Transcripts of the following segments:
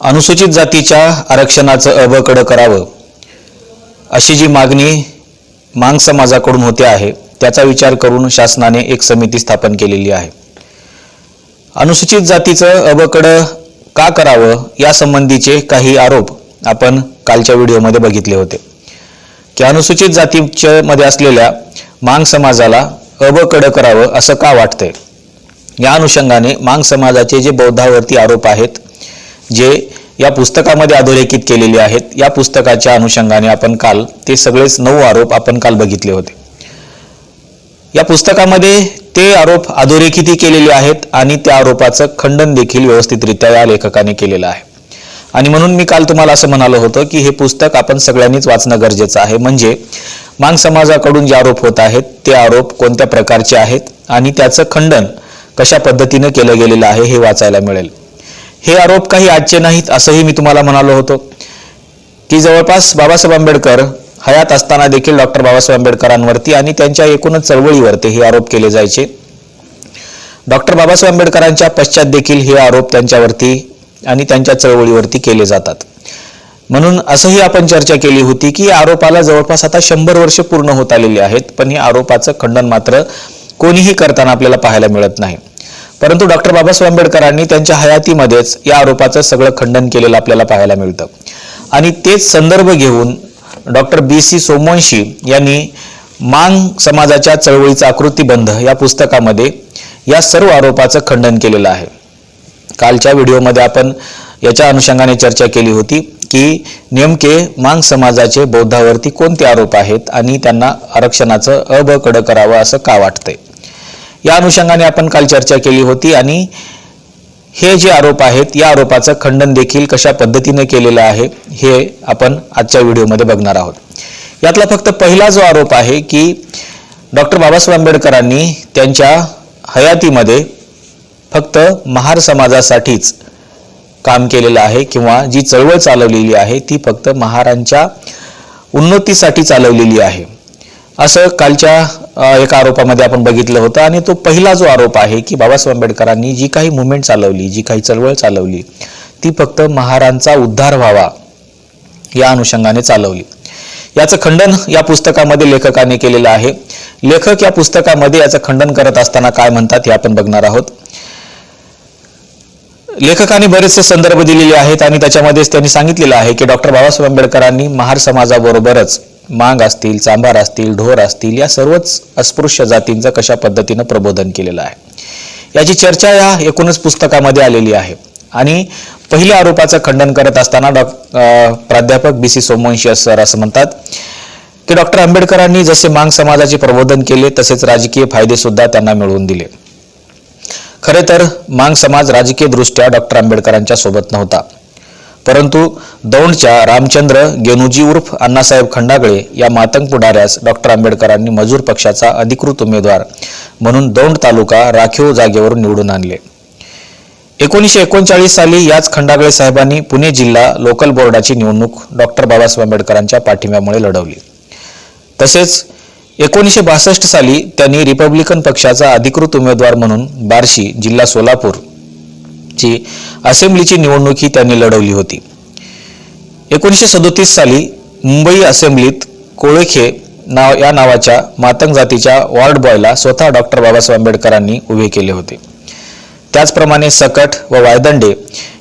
अनुसूचित जातीच्या आरक्षणाचं अबकडं करावं अशी जी मागणी मांग समाजाकडून होते आहे त्याचा विचार करून शासनाने एक समिती स्थापन केलेली आहे. अनुसूचित जातीचं अबकडं का करावं यासंबंधीचे काही आरोप आपण कालच्या व्हिडिओमध्ये बघितले होते. की अनुसूचित जातीच्या मध्ये असलेल्या मांग समाजाला अबकडं करावं असं का वाटतंय? या अनुषंगाने मांग समाजाचे जे बौद्धावरती आरोप आहेत जे या पुस्तकामध्ये अधोरेखित केलेले आहेत या पुस्तकाच्या अनुषंगाने आपण काल ते सगळेच नऊ आरोप आपण काल बघितले होते. या पुस्तकामध्ये ते आरोप अधोरेखितही केलेले आहेत आणि त्या आरोपाचं खंडन देखील व्यवस्थितरित्या या लेखकाने केलेलं आहे. आणि म्हणून मी काल तुम्हाला असं म्हणालो होतं की हे पुस्तक आपण सगळ्यांनीच वाचणं गरजेचं आहे. म्हणजे मांग समाजाकडून जे आरोप होत आहेत ते आरोप कोणत्या प्रकारचे आहेत आणि त्याचं खंडन कशा पद्धतीनं केलं गेलेलं आहे हे वाचायला मिळेल. हे आरोप काही आजचे नाहीत असंही मी तुम्हाला म्हणालो होतो. की जवळपास बाबासाहेब आंबेडकर हयात असताना देखील डॉक्टर बाबासाहेब आंबेडकरांवरती आणि त्यांच्या एकूणच चळवळीवरती हे आरोप केले जायचे. डॉक्टर बाबासाहेब आंबेडकरांच्या पश्चात देखील हे आरोप त्यांच्यावरती आणि त्यांच्या चळवळीवरती केले जातात. म्हणून असंही आपण चर्चा केली होती की या आरोपाला जवळपास आता शंभर वर्ष पूर्ण होत आलेली आहेत पण या आरोपाचं खंडन मात्र कोणीही करताना आपल्याला पाहायला मिळत नाही. परंतु डॉक्टर बाबासाहेब आंबेडकरांनी त्यांच्या हयातीमध्येच या आरोपाचं सगळं खंडन केलेलं आपल्याला पाहायला मिळतं. आणि तेच संदर्भ घेऊन डॉक्टर बी सी सोमवंशी यांनी मांग समाजाच्या चळवळीचा आकृतीबंध या पुस्तकामध्ये या सर्व आरोपाचं खंडन केलेलं आहे. कालच्या व्हिडिओमध्ये आपण याच्या अनुषंगाने चर्चा केली होती की नेमके मांग समाजाचे बौद्धावरती कोणते आरोप आहेत आणि त्यांना आरक्षणाचं अबकडं करावं असं का वाटतंय? या अनुषंगाने आपण काल चर्चा केली होती आणि हे जे आरोप आहेत या आरोपाचं खंडन देखील कशा पद्धतीने केलेलं आहे हे आपण आजच्या व्हिडिओमध्ये बघणार आहोत. यातला फक्त पहिला जो आरोप आहे की डॉक्टर बाबासाहेब आंबेडकरांनी त्यांच्या हयातीमध्ये फक्त महार समाजासाठीच काम केलेलं आहे किंवा जी चळवळ चालवलेली आहे ती फक्त महारांच्या उन्नतीसाठी चालवलेली आहे. असं कालच्या एका आरोपामध्ये आपण बघितलं होतं आणि तो पहिला जो आरोप आहे की बाबासाहेब आंबेडकरांनी जी काही मुवमेंट चालवली जी काही चळवळ चालवली ती फक्त महारांचा उद्धार व्हावा या अनुषंगाने चालवली. याचं खंडन या पुस्तकामध्ये लेखकाने केलेलं आहे. लेखक या पुस्तकामध्ये याचं खंडन करत असताना काय म्हणतात हे आपण बघणार आहोत. लेखकाने बरेचसे संदर्भ दिलेले आहेत आणि त्याच्यामध्येच त्यांनी सांगितलेलं आहे की डॉक्टर बाबासाहेब आंबेडकरांनी महार समाजाबरोबरच मांग असतील चांभार असतील ढोर असतील या सर्वच अस्पृश्य जातींचं कशा पद्धतीनं प्रबोधन केलेलं आहे? याची चर्चा या एकूणच पुस्तकामध्ये आलेली आहे. आणि पहिल्या आरोपाचं खंडन करत असताना डॉ प्राध्यापक बी सी सोमवंशी सर असं म्हणतात की डॉक्टर आंबेडकरांनी जसे मांग समाजाचे प्रबोधन केले तसेच राजकीय फायदे सुद्धा त्यांना मिळवून दिले. खरे तर मांग समाज राजकीय दृष्ट्या डॉक्टर आंबेडकरांच्या सोबत नव्हता. परंतु दौंडच्या रामचंद्र गेनुजी उर्फ अण्णासाहेब खंडागळे या मातंग पुढाऱ्यास डॉक्टर आंबेडकरांनी मजूर पक्षाचा अधिकृत उमेदवार म्हणून दौंड तालुका राखीव जागेवरून निवडून आणले. एकोणीसशे एकोणचाळीस साली याच खंडागळे साहेबांनी पुणे जिल्हा लोकल बोर्डाची निवडणूक डॉक्टर बाबासाहेब आंबेडकरांच्या पाठिंब्यामुळे लढवली. तसेच एकोणीसशे बासष्ट साली त्यांनी रिपब्लिकन पक्षाचा अधिकृत उमेदवार म्हणून बार्शी जिल्हा सोलापूर ची असेंब्लीची निवडणूक ही त्यांनी लढवली होती. एकोणीसशे सदोतीस साली मुंबई असेंब्लीत कोळेखे नाव या नावाच्या मातंग जातीच्या वॉर्ड बॉयला स्वतः डॉक्टर बाबासाहेब आंबेडकरांनी उभे केले होते. त्याचप्रमाणे सकट व वायदंडे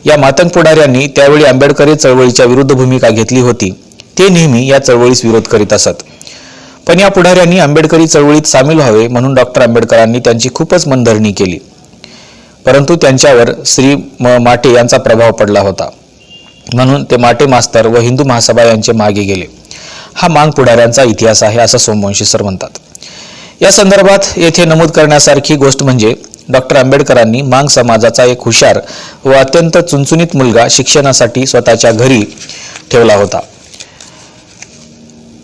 या मातंग पुढाऱ्यांनी त्यावेळी आंबेडकरी चळवळीच्या विरुद्ध भूमिका घेतली होती. ते नेहमी या चळवळीस विरोध करीत असत. पण या पुढाऱ्यांनी आंबेडकरी चळवळीत सामील व्हावे म्हणून डॉक्टर आंबेडकरांनी त्यांची खूपच मनधरणी केली. परंतु त्यांच्यावर श्री म माटे यांचा प्रभाव पडला होता. म्हणून ते माटे मास्तर व हिंदू महासभा यांचे मागे गेले. हा मांग पुढाऱ्यांचा इतिहास आहे असं सोमवंशी सर म्हणतात. या संदर्भात येथे नमूद करण्यासारखी गोष्ट म्हणजे डॉक्टर आंबेडकरांनी मांग समाजाचा एक हुशार व अत्यंत चुनचुनीत मुलगा शिक्षणासाठी स्वतःच्या घरी ठेवला होता.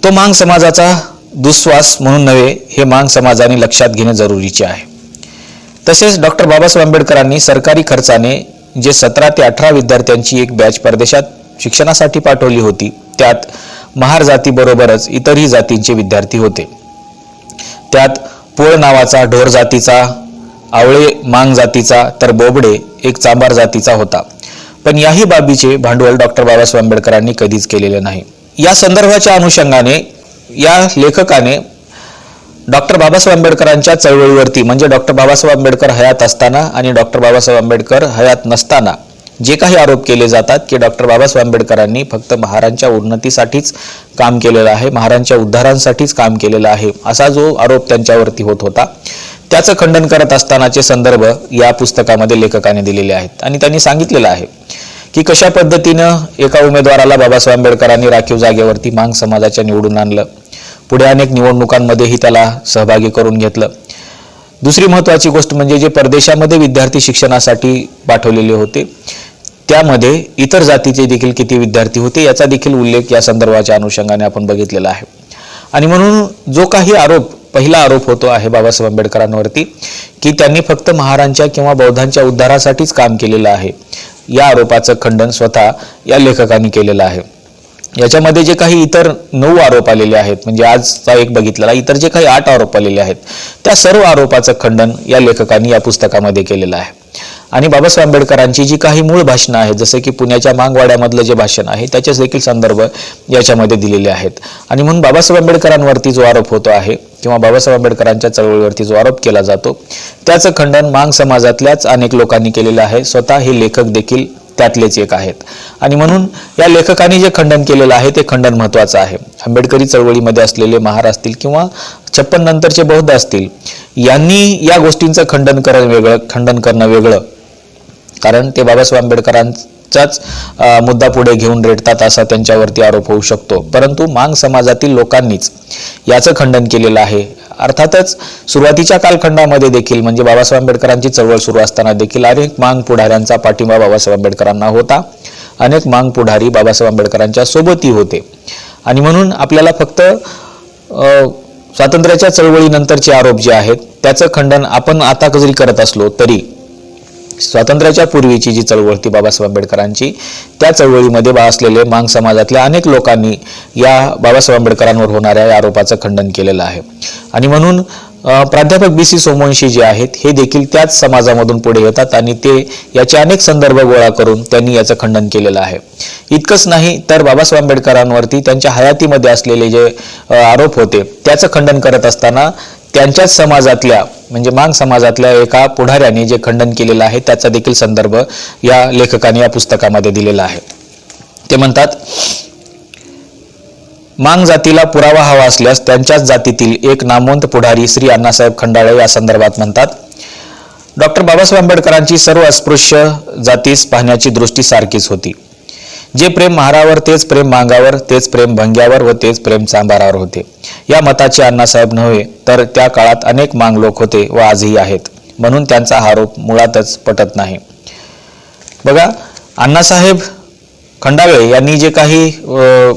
तो मांग समाजाचा दुस्वास म्हणून नव्हे हे मांग समाजाने लक्षात घेणे जरुरीचे आहे. तसेच डॉक्टर बाबासाहेब आंबेडकरांनी सरकारी खर्चाने जे सतरा ते अठरा विद्यार्थ्यांची एक बॅच परदेशात शिक्षणासाठी पाठवली होती त्यात महार जातीबरोबरच इतरही जातींचे विद्यार्थी होते. त्यात पोळ नावाचा ढोर जातीचा आवळे मांग जातीचा तर बोबडे एक चांबार जातीचा होता. पण याही बाबीचे भांडवल डॉक्टर बाबासाहेब आंबेडकरांनी कधीच केलेले नाही. या संदर्भाच्या अनुषंगाने या लेखकाने डॉक्टर बाबासाहेब आंबेडकरांच्या चळवळीवरती म्हणजे डॉक्टर बाबासाहेब आंबेडकर हयात असताना आणि डॉक्टर बाबासाहेब आंबेडकर हयात नसताना जे काही आरोप केले जातात की डॉक्टर बाबासाहेब आंबेडकरांनी फक्त महारांच्या उन्नतीसाठीच काम केलेलं आहे महारांच्या उद्धारांसाठीच काम केलेलं आहे असा जो आरोप त्यांच्यावरती होत होता त्याचं खंडन करत असतानाचे संदर्भ या पुस्तकामध्ये लेखकाने दिलेले आहेत. आणि त्यांनी सांगितलेलं आहे की कशा पद्धतीनं एका उमेदवाराला बाबासाहेब आंबेडकरांनी राखीव जागेवरती मांग समाजाच्या निवडून आणलं? पुढे अनेक निवडणुकांमध्येही त्याला सहभागी करून घेतलं. दुसरी महत्त्वाची गोष्ट म्हणजे जे परदेशामध्ये विद्यार्थी शिक्षणासाठी पाठवलेले होते त्यामध्ये इतर जातीचे देखील किती विद्यार्थी होते याचा देखील उल्लेख या संदर्भाच्या अनुषंगाने आपण बघितलेला आहे. आणि म्हणून जो काही आरोप पहिला आरोप होतो आहे बाबासाहेब आंबेडकरांवरती की त्यांनी फक्त महारांच्या किंवा बौद्धांच्या उद्धारासाठीच काम केलेलं आहे. या आरोपाचं खंडन स्वतः या लेखकांनी केलेलं आहे. याच्यामध्ये जे काही इतर नऊ आरोप आलेले आहेत म्हणजे आजचा एक बघितलेला इतर जे काही आठ आरोप आलेले आहेत त्या सर्व आरोपाचं खंडन या लेखकांनी या पुस्तकामध्ये केलेलं आहे. आणि बाबासाहेब आंबेडकरांची जी काही मूळ भाषणं आहेत जसं की पुण्याच्या मांगवाड्यामधलं जे भाषण आहे त्याचेच देखील संदर्भ याच्यामध्ये दिलेले आहेत. आणि म्हणून बाबासाहेब आंबेडकरांवरती जो आरोप होतो आहे किंवा बाबासाहेब आंबेडकरांच्या चळवळीवरती जो आरोप केला जातो त्याचं खंडन मांग समाजातल्याच अनेक लोकांनी केलेलं आहे. स्वतः हे लेखक देखील त्यातलेच एक आहेत. आणि म्हणून या लेखकाने जे खंडन केलेलं आहे ते खंडन महत्त्वाचं आहे. आंबेडकरी चळवळीमध्ये असलेले महार असतील किंवा छप्पन नंतरचे बौद्ध असतील यांनी या गोष्टींचं खंडन करणं वेगळं खंडन करणं वेगळं. कारण ते बाबासाहेब आंबेडकरांचाच मुद्दा पुढे घेऊन रेटतात असा त्यांच्यावरती आरोप होऊ शकतो. परंतु मांग समाजातील लोकांनीच याचं खंडन केलेलं आहे. अर्थातच सुरुवातीच्या कालखंडामध्ये देखील म्हणजे बाबासाहेब आंबेडकरांची चळवळ सुरू असताना देखील अनेक मांग पुढाऱ्यांचा पाठिंबा बाबासाहेब आंबेडकरांना होता. अनेक मांग पुढारी बाबासाहेब आंबेडकरांच्या सोबतही होते. आणि म्हणून आपल्याला फक्त स्वातंत्र्याच्या चळवळीनंतरचे आरोप जे आहेत त्याचं खंडन आपण आता जरी करत असलो तरी स्वातंत्र्याच्या पूर्वीची जी चळवळ होती बाबासाहेब आंबेडकरांची त्या चळवळीमध्ये बा असलेले मांग समाजातल्या अनेक लोकांनी या बाबासाहेब आंबेडकरांवर होणाऱ्या या आरोपाचं खंडन केलेलं आहे. आणि म्हणून प्राध्यापक बी सी सोमवंशी जे आहेत हे देखील त्याच समाजामधून पुढे येतात आणि ते याचे अनेक संदर्भ गोळा करून त्यांनी याचं खंडन केलेलं आहे. इतकंच नाही तर बाबासाहेब आंबेडकरांवरती त्यांच्या हयातीमध्ये असलेले जे आरोप होते त्याचं खंडन करत असताना त्यांच्याच समाजातल्या म्हणजे मांग समाजातल्या एका पुढाऱ्याने जे खंडन केलेलं आहे त्याचा देखील संदर्भ या लेखकाने या पुस्तकामध्ये दिलेला आहे. ते म्हणतात मांग जातीला पुरावा हवा असल्यास त्यांच्याच जातीतील एक नामवंत पुढारी श्री अण्णासाहेब खंडाळे या संदर्भात म्हणतात डॉक्टर बाबासाहेब आंबेडकरांची सर्व अस्पृश्य जातीस पाहण्याची दृष्टी सारखीच होती. जे प्रेम महारावर तेच प्रेम मांगावर तेच प्रेम भंग्यावर व तेच प्रेम चांबारावर होते. या मताचे अण्णासाहेब नव्हे तर त्या काळात अनेक मांग लोक होते व आजही आहेत. म्हणून त्यांचा हा आरोप मुळातच पटत नाही. बघा अण्णासाहेब खंडाळे यांनी जे काही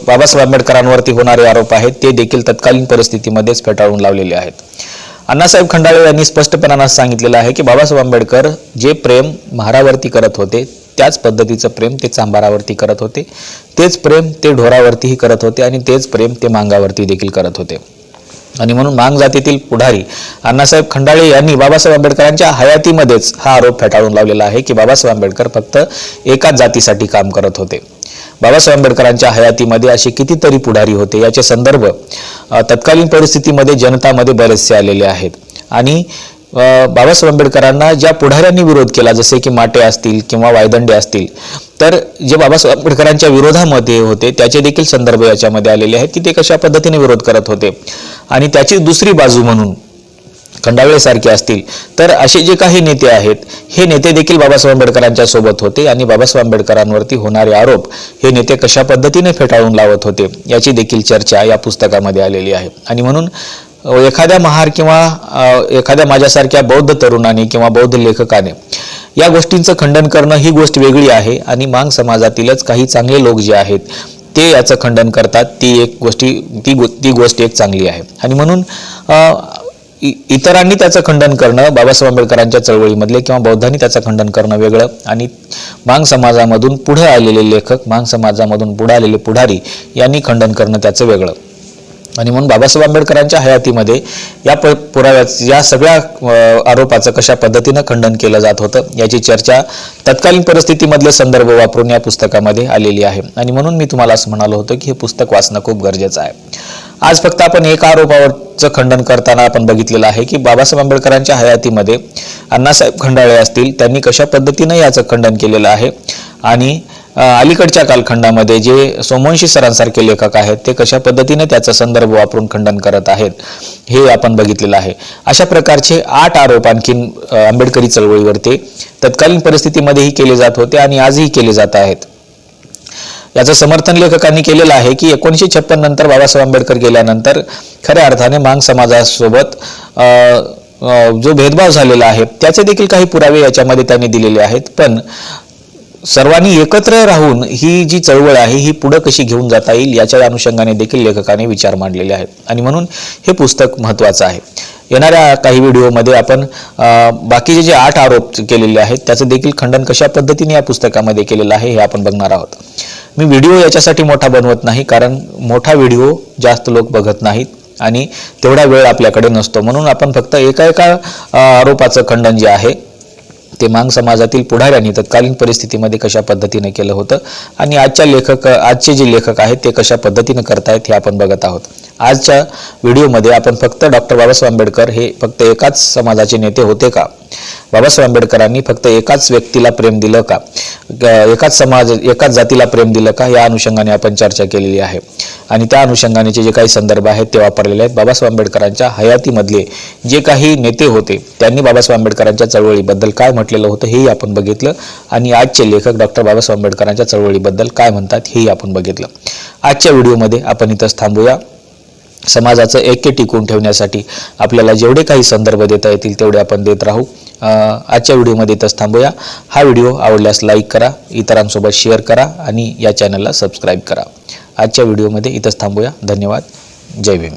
बाबासाहेब आंबेडकरांवरती होणारे आरोप आहेत ते देखील तत्कालीन परिस्थितीमध्येच फेटाळून लावलेले आहेत. अण्णासाहेब खंडाळे यांनी स्पष्टपणानं सांगितलेलं आहे की बाबासाहेब आंबेडकर जे प्रेम महारावरती करत होते त्याच पद्धतीचं प्रेम ते चांबारावरती करत होते. तेच प्रेम ते ढोरावरतीही करत होते आणि तेच प्रेम ते मांगावरती देखील करत होते. आणि म्हणून मांग जातीतील पुढारी अण्णासाहेब खंडाळे यांनी बाबासाहेब आंबेडकरांच्या हयातीमध्येच हा आरोप फेटाळून लावलेला आहे की बाबासाहेब आंबेडकर फक्त एकाच जातीसाठी काम करत होते. बाबासाहेब आंबेडकरांच्या हयातीमध्ये असे कितीतरी पुढारी होते. याचे संदर्भ तत्कालीन परिस्थितीमध्ये जनतामध्ये बरेचसे आलेले आहेत. आणि बाबासाहेब आंबेडकरांना ज्या पुढाऱ्यांनी विरोध केला जसे की माटे असतील किंवा वायदंडे असतील तर जे बाबासाहेब आंबेडकरांच्या विरोधामध्ये होते त्याचे देखील संदर्भ याच्यामध्ये आलेले आहेत की ते कशा पद्धतीने विरोध करत होते. आणि त्याची दुसरी बाजू म्हणून खंडावळेसारखे असतील तर असे जे काही नेते आहेत हे नेते देखील बाबासाहेब आंबेडकरांच्या सोबत होते आणि बाबासाहेब आंबेडकरांवरती होणारे आरोप हे नेते कशा पद्धतीने फेटाळून लावत होते याची देखील चर्चा या पुस्तकामध्ये आलेली आहे. आणि म्हणून एखाद्या महार किंवा एखाद्या माझ्यासारख्या बौद्ध तरुणाने किंवा बौद्ध लेखकाने या गोष्टींचं खंडन करणं ही गोष्ट वेगळी आहे आणि मांग समाजातीलच काही चांगले लोक जे आहेत ते याचं खंडन करतात. ती एक गोष्टी ती गो ती गोष्ट एक चांगली आहे. आणि म्हणून इ- इतरांनी त्याचं खंडन करणं बाबासाहेब आंबेडकरांच्या चळवळीमधले किंवा बौद्धांनी त्याचं खंडन करणं वेगळं आणि मांग समाजामधून पुढे आलेले लेखक मांग समाजामधून पुढे आलेले पुढारी यांनी खंडन करणं त्याचं वेगळं. आणि म्हणून बाबासाहेब आंबेडकरांच्या हयातीमध्ये या प पुराव्या या सगळ्या आरोपाचं कशा पद्धतीनं खंडन केलं जात होतं याची चर्चा तत्कालीन परिस्थितीमधले संदर्भ वापरून या पुस्तकामध्ये आलेली आहे. आणि म्हणून मी तुम्हाला असं म्हणालो होतो की हे पुस्तक वाचणं खूप गरजेचं आहे. आज फक्त आपण एका आरोपावरचं खंडन करताना आपण बघितलेलं आहे की बाबासाहेब आंबेडकरांच्या हयातीमध्ये अण्णासाहेब खंडाळे असतील त्यांनी कशा पद्धतीनं याचं खंडन केलेलं आहे आणि अलीकडच्या कालखंडामध्ये जे सोमवंशी सरांसारखे लेखक आहेत ते कशा पद्धतीने त्याचा संदर्भ वापरून खंडन करत आहेत हे आपण बघितलेलं आहे. अशा प्रकारचे आठ आरोप आणखीन आंबेडकरी चळवळीवरती तत्कालीन परिस्थितीमध्येही केले जात होते आणि आजही केले जात आहेत. याचं समर्थन लेखकांनी केलेलं आहे की एकोणीसशे छप्पन नंतर बाबासाहेब आंबेडकर गेल्यानंतर खऱ्या अर्थाने मांग समाजासोबत जो भेदभाव झालेला आहे त्याचे देखील काही पुरावे याच्यामध्ये त्यांनी दिलेले आहेत. पण सर्वांनी एकत्र राहून ही जी चळवळ आहे ही पुढं कशी घेऊन जाता येईल याच्या अनुषंगाने देखील लेखकाने विचार मांडलेले आहेत. आणि म्हणून हे पुस्तक महत्त्वाचं आहे. येणाऱ्या काही व्हिडिओमध्ये आपण बाकीचे जे आठ आरोप केलेले आहेत त्याचं देखील खंडन कशा पद्धतीने या पुस्तकामध्ये केलेलं आहे हे आपण बघणार आहोत. मी व्हिडिओ याच्यासाठी मोठा बनवत नाही कारण मोठा व्हिडिओ जास्त लोक बघत नाहीत आणि तेवढा वेळ आपल्याकडे नसतो. म्हणून आपण फक्त एका एका आरोपाचं खंडन जे आहे ते मांग समाजातील पुढाऱ्यांनी तत्कालीन परिस्थितीमध्ये कशा पद्धतीने केलं होतं? आणि आजच्या लेखक आजचे जे लेखक आहेत ते कशा पद्धतीने करतायत हे आपण बघत आहोत. आजच्या व्हिडिओमध्ये आपण फक्त डॉक्टर बाबासाहेब आंबेडकर हे फक्त एकाच समाजाचे नेते होते का? बाबासाहेब आंबेडकरांनी फक्त एकाच व्यक्तीला प्रेम दिलं का? एकाच समाज एकाच जातीला प्रेम दिलं का? या अनुषंगाने आपण चर्चा केलेली आहे. आणि त्या अनुषंगानेचे जे काही संदर्भ आहेत ते वापरलेले आहेत. बाबासाहेब आंबेडकरांच्या हयातीमधले जे काही नेते होते त्यांनी बाबासाहेब आंबेडकरांच्या चळवळीबद्दल काय म्हटलेलं होतं हेही आपण बघितलं. आणि आजचे लेखक डॉक्टर बाबासाहेब आंबेडकरांच्या चळवळीबद्दल काय म्हणतात हेही आपण बघितलं. आजच्या व्हिडिओमध्ये आपण इथंच थांबूया. समाजाचं ऐक्य टिकवून ठेवण्यासाठी आपल्याला जेवढे काही संदर्भ देता येतील तेवढे आपण देत राहू. आजच्या व्हिडिओमध्ये इथंच थांबूया. हा व्हिडिओ आवडल्यास लाईक करा इतरांसोबत शेअर करा आणि या चॅनलला सबस्क्राईब करा. आजच्या व्हिडिओमध्ये इथंच थांबूया. धन्यवाद. जय भीम.